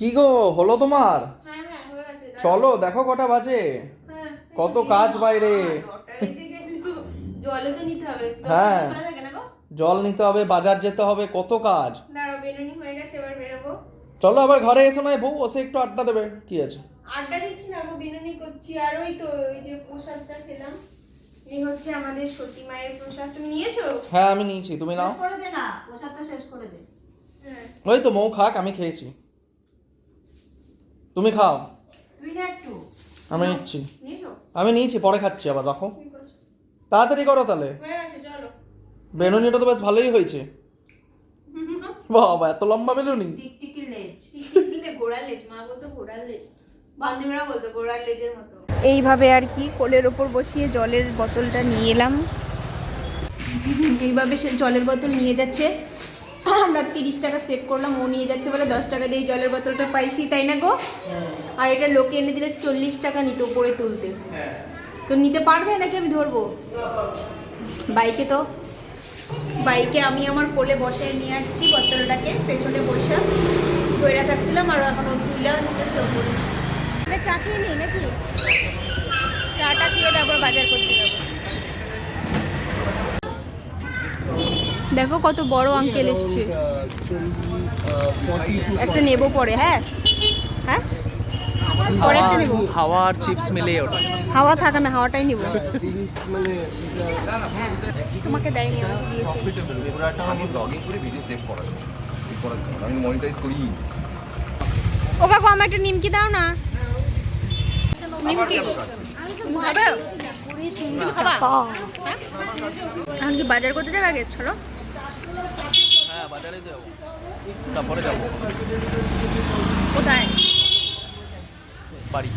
কি গো হলো তোমার? হ্যাঁ হ্যাঁ। চলো দেখো কটা বাজে। হ্যাঁ, কত কাজ বাইরে। হ্যাঁ। জল নিতে হবে বাজার যেতে হবে কত কাজ। চলো আবার ঘরে এসে নয় বউ বসে একটু আড্ডা দেবে। কি আছে? আড্ডা দিচ্ছি না গো বিনুনি করছি। আর ওই তো ওই যে প্রসাদটা খেলাম। এই হচ্ছে আমাদের সতী মায়ের প্রসাদ। তুমি নিয়েছো? হ্যাঁ আমি নিয়েছি। তুমি নাও। শেষ করে দে না প্রসাদটা শেষ করে দে। ওই তো মৌ খাক আমি খেয়েছি। তুমি খাও। একটু আমি নিচ্ছি। আমি নিয়েছি পরে খাচ্ছি আবার রাখো। তাড়াতাড়ি করো তাহলে। বেলুনিটা তো বেশ ভালোই হয়েছে। বাবা এত লম্বা বেলুনি। এইভাবে আর কি কোলের ওপর বসিয়ে জলের বোতলটা নিয়ে এলাম। এইভাবে সে জলের বোতল নিয়ে যাচ্ছে। আমরা তিরিশ টাকা সেভ করলাম ও নিয়ে যাচ্ছে বলে দশ টাকা দিয়ে জলের বোতলটা পাইছি তাই না গো? আর এটা লোকে এনে দিলে চল্লিশ টাকা নিত উপরে তুলতে। তো নিতে পারবে নাকি আমি ধরবো? বাইকে তো। বাইকে আমি আমার কোলে বসে নিয়ে আসছি বোতলটাকে পেছনে বসে। ধরে থাকছিলাম আর এখন ও। তুলে মানে চা খেয়ে নিই নাকি? চাটা খেয়ে তারপর বাজার করতে যাব। দেখো কত বড় আঙ্কেল এসছে। একটা নেব পরে হ্যাঁ? হ্যাঁ? পরে একটা নেব? হাওয়া আর চিপস মিলিয়ে ওটা। হাওয়া থাকে না হাওয়াটাই নিবো। তোমাকে দেয়নি আমাকে দিয়েছে। আমি মনিটাইজ করি। ও কাকু আমার একটা নিমকি দাও না। নিমকি? খাবা? হ্যাঁ? এখন কি বাজার করতে যাবে আগে? চলো। হ্যাঁ বাজারে যাব। তারপরে যাব। কোথায়? বাড়ি।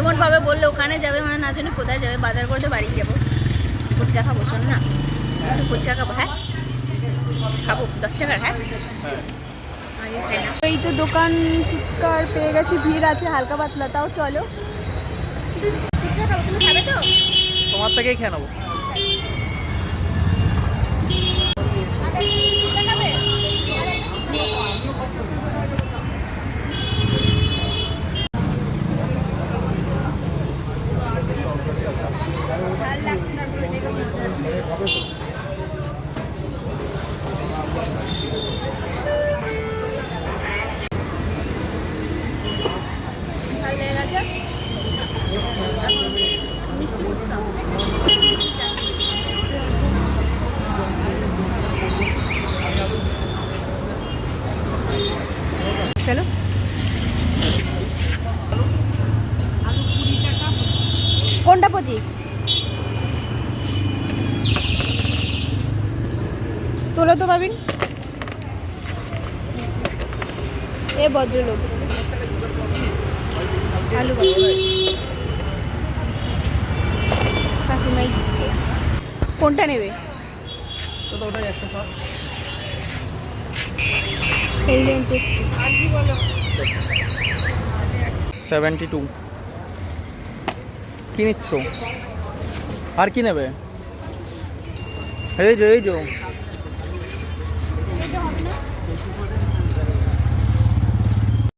এমন ভাবে বললে ওখানে যাবে মানে না জানি কোথায় যাবে বাজার করতে বাড়ি যাব। ফুচকা খাব শোন না। একটু ফুচকা খাব হ্যাঁ? খাব দশ টাকার হ্যাঁ? হ্যাঁ। এই তো দোকান ফুচকার পেয়ে গেছি ভিড় আছে হালকা পাতলা তাও চলো। ফুচকা খাব তুমি খাবে তো? তোমার থেকেই খেয়ে নেব। ফুচকা খাবে কোনটা পঁচিশ তোলো তো পাবিন এ ভদ্রলোক। আলু কাকিমাই দিচ্ছে। কোনটা নেবে? সেভেন্টি টু কি নিচ্ছ? আর কি নেবে? এই যে এই যে।